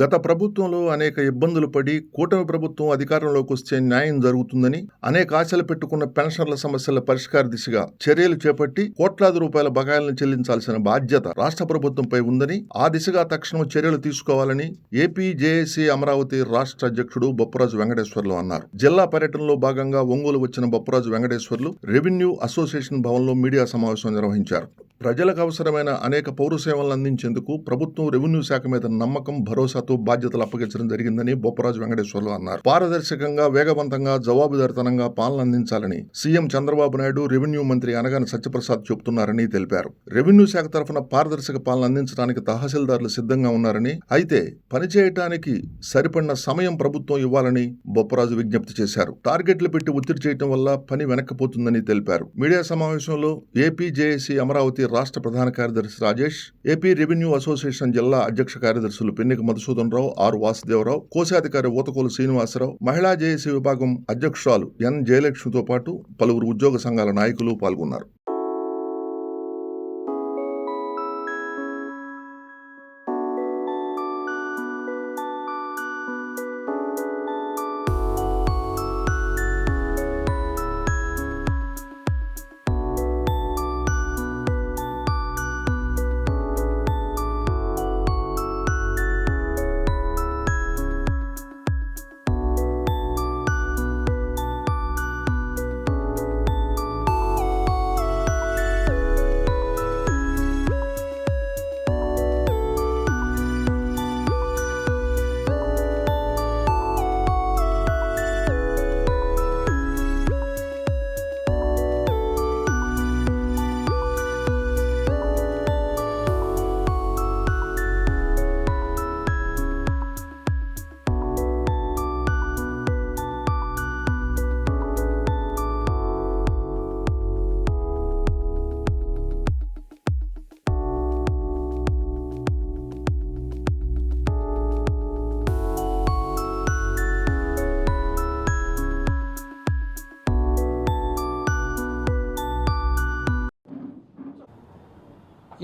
గత ప్రభుత్వంలో అనేక ఇబ్బందులు పడి కూటమి ప్రభుత్వం అధికారంలోకి వస్తే న్యాయం జరుగుతుందని అనేక ఆశలు పెట్టుకున్న పెన్షన్ల సమస్యల పరిష్కార దిశగా చర్యలు చేపట్టి కోట్లాది రూపాయల బకాయిలను చెల్లించాల్సిన బాధ్యత రాష్ట్ర ప్రభుత్వంపై ఉందని ఆ దిశగా తక్షణం చర్యలు తీసుకోవాలని ఏపీ జేఏసీ అమరావతి రాష్ట్ర అధ్యక్షుడు బొప్పరాజు వెంకటేశ్వర్లు అన్నారు. జిల్లా పర్యటనలో భాగంగా ఒంగోలు వచ్చిన బొప్పరాజు వెంకటేశ్వర్లు రెవెన్యూ అసోసియేషన్ భవన్లో మీడియా సమావేశం నిర్వహించారు. ప్రజలకు అవసరమైన అనేక పౌర సేవలను అందించేందుకు ప్రభుత్వం రెవెన్యూ శాఖ మీద నమ్మకం భరోసాతో బాధ్యతలు అప్పగించడం జరిగిందని బొప్పరాజు వెంకటేశ్వర్లు అన్నారు. పారదర్శకంగా వేగవంతంగా జవాబుదారితనంగా పాలన అందించాలని సీఎం చంద్రబాబు నాయుడు రెవెన్యూ మంత్రి అనగాని సత్యప్రసాద్ చెబుతున్నారని తెలిపారు. రెవెన్యూ శాఖ తరఫున పారదర్శక పాలన అందించడానికి తహసీల్దారులు సిద్ధంగా ఉన్నారని అయితే పనిచేయటానికి సరిపడిన సమయం ప్రభుత్వం ఇవ్వాలని బొప్పరాజు విజ్ఞప్తి చేశారు. టార్గెట్లు పెట్టి ఒత్తిడి చేయడం వల్ల పని వెనక్కిపోతుందని తెలిపారు. మీడియా సమావేశంలో ఏపీ జేఏసీ అమరావతి రాష్ట్ర ప్రధాన కార్యదర్శి రాజేష్ ఏపీ రెవెన్యూ అసోసియేషన్ జిల్లా అధ్యక్ష కార్యదర్శులు పెన్నిక మధుసూదన్ రావు ఆర్ వాసుదేవరావు కోశాధికారి ఊతకోలు శ్రీనివాసరావు మహిళా జేఏసీ విభాగం అధ్యక్షురాలు ఎన్ జయలక్ష్మితో పాటు పలువురు ఉద్యోగ సంఘాల నాయకులు పాల్గొన్నారు.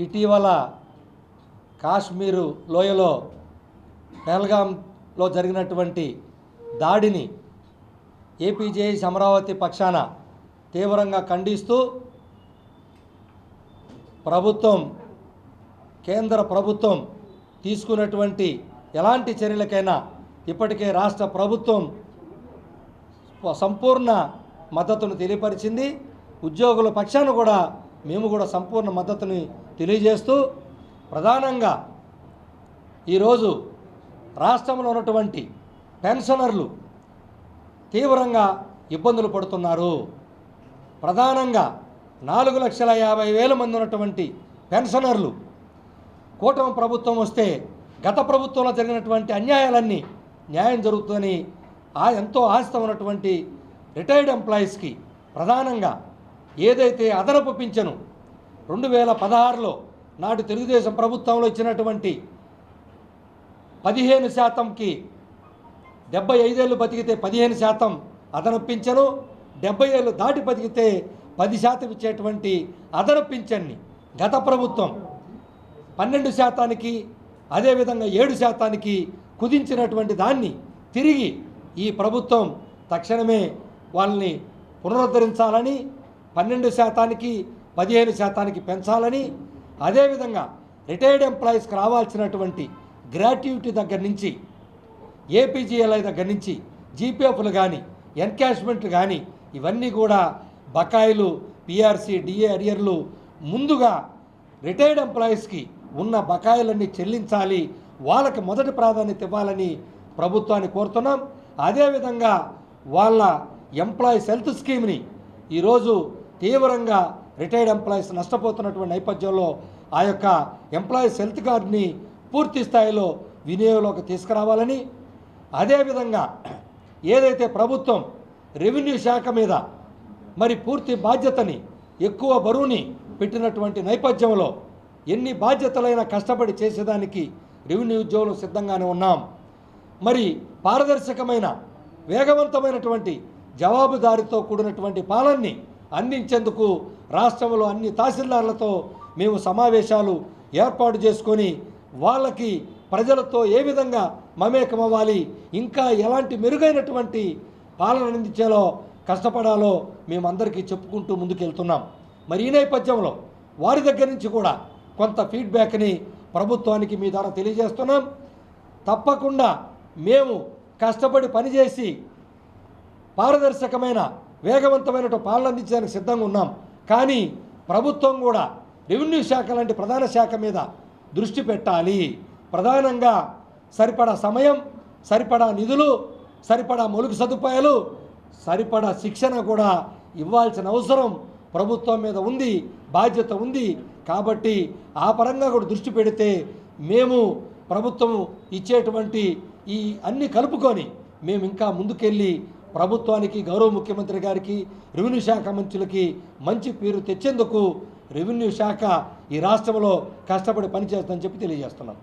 ఇటీవల కాశ్మీరు లోయలో పెహల్గాంలో జరిగినటువంటి దాడిని ఏపీజే అమరావతి పక్షాన తీవ్రంగా ఖండిస్తూ ప్రభుత్వం కేంద్ర ప్రభుత్వం తీసుకున్నటువంటి ఎలాంటి చర్యలకైనా ఇప్పటికే రాష్ట్ర ప్రభుత్వం సంపూర్ణ మద్దతును తెలియపరిచింది. ఉద్యోగుల పక్షాన కూడా మేము కూడా సంపూర్ణ మద్దతుని తెలియజేస్తూ ప్రధానంగా ఈరోజు రాష్ట్రంలో ఉన్నటువంటి పెన్షనర్లు తీవ్రంగా ఇబ్బందులు పడుతున్నారు. ప్రధానంగా నాలుగు లక్షల యాభై వేల మంది ఉన్నటువంటి పెన్షనర్లు కూటమి ప్రభుత్వం వస్తే గత ప్రభుత్వంలో జరిగినటువంటి అన్యాయాలన్నీ న్యాయం జరుగుతుందని ఆ ఎంతో ఆశతో ఉన్నటువంటి రిటైర్డ్ ఎంప్లాయీస్కి ప్రధానంగా ఏదైతే అదనపు పింఛను రెండు వేల పదహారులో నాటి తెలుగుదేశం ప్రభుత్వంలో ఇచ్చినటువంటి పదిహేను శాతంకి డెబ్బై ఐదేళ్ళు బతికితే పదిహేను శాతం అదనపు పింఛను డెబ్బై ఏళ్ళు దాటి బతికితే పది శాతం ఇచ్చేటువంటి అదనపు పింఛన్ని గత ప్రభుత్వం పన్నెండు శాతానికి అదేవిధంగా ఏడు శాతానికి కుదించినటువంటి దాన్ని తిరిగి ఈ ప్రభుత్వం తక్షణమే వాళ్ళని పునరుద్ధరించాలని పన్నెండు శాతానికి పదిహేను శాతానికి పెంచాలని అదేవిధంగా రిటైర్డ్ ఎంప్లాయీస్కి రావాల్సినటువంటి గ్రాట్యుటీ దగ్గర నుంచి ఏపీజీఎల్ఐ దగ్గర నుంచి జీపీఎఫ్లు కానీ ఎన్కాష్మెంట్లు కానీ ఇవన్నీ కూడా బకాయిలు పిఆర్సీ డిఏ అరియర్లు ముందుగా రిటైర్డ్ ఎంప్లాయీస్కి ఉన్న బకాయిలన్నీ చెల్లించాలి వాళ్ళకి మొదటి ప్రాధాన్యత ఇవ్వాలని ప్రభుత్వాన్ని కోరుతున్నాం. అదేవిధంగా వాళ్ళ ఎంప్లాయీస్ హెల్త్ స్కీమ్ని ఈరోజు తీవ్రంగా రిటైర్డ్ ఎంప్లాయీస్ నష్టపోతున్నటువంటి నేపథ్యంలో ఆ యొక్క ఎంప్లాయీస్ హెల్త్ కార్డుని పూర్తి స్థాయిలో వినియోగంలోకి తీసుకురావాలని అదేవిధంగా ఏదైతే ప్రభుత్వం రెవెన్యూ శాఖ మీద మరి పూర్తి బాధ్యతని ఎక్కువ బరువుని పెట్టినటువంటి నేపథ్యంలో ఎన్ని బాధ్యతలైనా కష్టపడి చేసేదానికి రెవెన్యూ ఉద్యోగులు సిద్ధంగానే ఉన్నాం. మరి పారదర్శకమైన వేగవంతమైనటువంటి జవాబుదారితో కూడినటువంటి పాలనని అందించేందుకు రాష్ట్రంలో అన్ని తహసీల్దార్లతో మేము సమావేశాలు ఏర్పాటు చేసుకొని వాళ్ళకి ప్రజలతో ఏ విధంగా మమేకమవ్వాలి ఇంకా ఎలాంటి మెరుగైనటువంటి పాలన అందించేలో కష్టపడాలో మేమందరికీ చెప్పుకుంటూ ముందుకెళ్తున్నాం. మరి ఈ నేపథ్యంలో వారి దగ్గర నుంచి కూడా కొంత ఫీడ్బ్యాక్ని ప్రభుత్వానికి మీ ద్వారా తెలియజేస్తున్నాం. తప్పకుండా మేము కష్టపడి పనిచేసి పారదర్శకమైన వేగవంతమైన పాలన అందించడానికి సిద్ధంగా ఉన్నాం. కానీ ప్రభుత్వం కూడా రెవెన్యూ శాఖ లాంటి ప్రధాన శాఖ మీద దృష్టి పెట్టాలి. ప్రధానంగా సరిపడా సమయం సరిపడా నిధులు సరిపడా మౌలిక సదుపాయాలు సరిపడా శిక్షణ కూడా ఇవ్వాల్సిన అవసరం ప్రభుత్వం మీద ఉంది బాధ్యత ఉంది. కాబట్టి ఆ పరంగా కూడా దృష్టి పెడితే మేము ప్రభుత్వం ఇచ్చేటువంటి ఈ అన్ని కలుపుకొని మేము ఇంకా ముందుకెళ్ళి ప్రభుత్వానికి గౌరవ ముఖ్యమంత్రి గారికి రెవెన్యూ శాఖ మంత్రులకి మంచి పేరు తెచ్చేందుకు రెవెన్యూ శాఖ ఈ రాష్ట్రంలో కష్టపడి పనిచేస్తుందని చెప్పి తెలియజేస్తున్నాం.